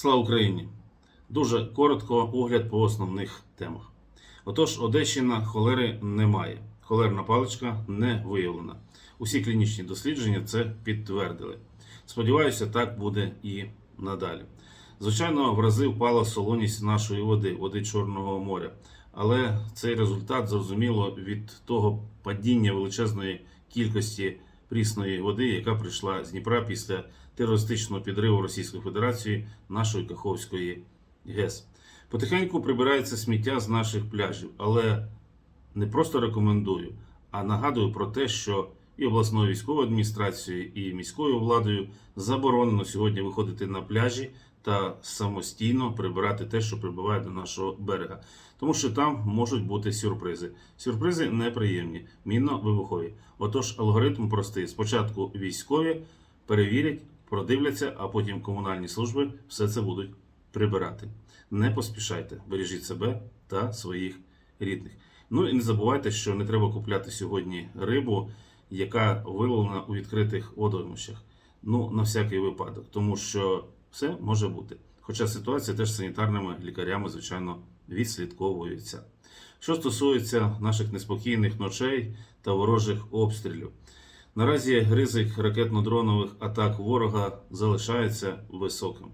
Слава Україні! Дуже коротко огляд по основних темах. Отож, Одещина холери немає. Холерна паличка не виявлена. Усі клінічні дослідження це підтвердили. Сподіваюся, так буде і надалі. Звичайно, в рази впала солоність нашої води, води Чорного моря. Але цей результат зрозуміло від того падіння величезної кількості прісної води, яка прийшла з Дніпра після терористичного підриву Російської Федерації нашої Каховської ГЕС. Потихеньку прибирається сміття з наших пляжів, але не просто рекомендую, а нагадую про те, що і обласною військовою адміністрацією, і міською владою заборонено сьогодні виходити на пляжі та самостійно прибирати те, що прибуває до нашого берега, тому що там можуть бути сюрпризи. Сюрпризи неприємні, мінно-вибухові. Отож, алгоритм простий: спочатку військові перевірять, продивляться, а потім комунальні служби все це будуть прибирати. Не поспішайте, бережіть себе та своїх рідних. Ну і не забувайте, що не треба купляти сьогодні рибу, яка виловлена у відкритих водоймищах. Ну, на всякий випадок, тому що все може бути. Хоча ситуація теж санітарними лікарями, звичайно, відслідковується. Що стосується наших неспокійних ночей та ворожих обстрілів, наразі ризик ракетно-дронових атак ворога залишається високим.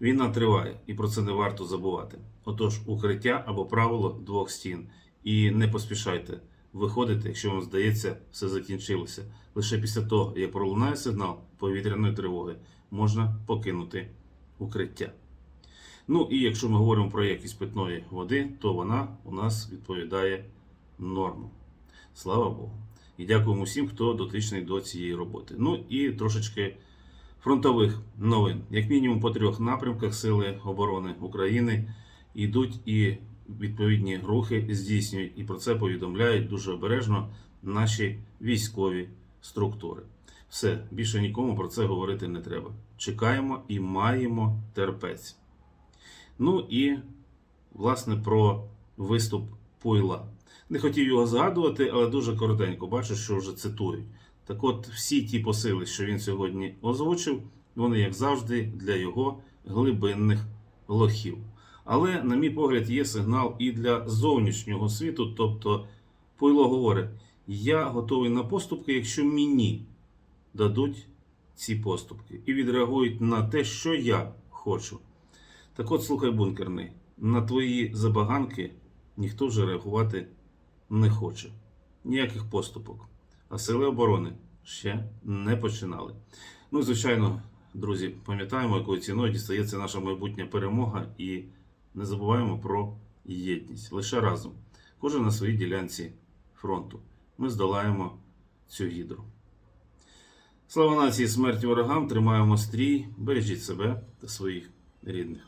Війна триває, і про це не варто забувати. Отож, укриття або правило двох стін. І не поспішайте виходити, якщо вам здається, все закінчилося. Лише після того, як пролунає сигнал повітряної тривоги, можна покинути укриття. Ну і якщо ми говоримо про якість питної води, то вона у нас відповідає нормам. Слава Богу. І дякуємо всім, хто дотичний до цієї роботи. Ну і трошечки фронтових новин. Як мінімум по трьох напрямках Сили оборони України йдуть і відповідні рухи здійснюють, і про це повідомляють дуже обережно наші військові структури. Все, більше нікому про це говорити не треба. Чекаємо і маємо терпець. Ну і, власне, про виступ Пуйла. Не хотів його згадувати, але дуже коротенько бачу, що вже цитують. Так от, всі ті посили, що він сьогодні озвучив, вони, як завжди, для його глибинних лохів. Але, на мій погляд, є сигнал і для зовнішнього світу. Тобто, Пуйло говорить: я готовий на поступки, якщо мені дадуть ці поступки і відреагують на те, що я хочу. Так от, слухай, бункерний, на твої забаганки ніхто вже реагувати не хоче. Ніяких поступок. А сили оборони ще не починали. Ну і звичайно, друзі, пам'ятаємо, якою ціною дістається наша майбутня перемога, і не забуваємо про єдність. Лише разом. Кожен на своїй ділянці фронту. Ми здолаємо цю гідру. Слава нації, смерті ворогам! Тримаємо стрій, бережіть себе та своїх рідних.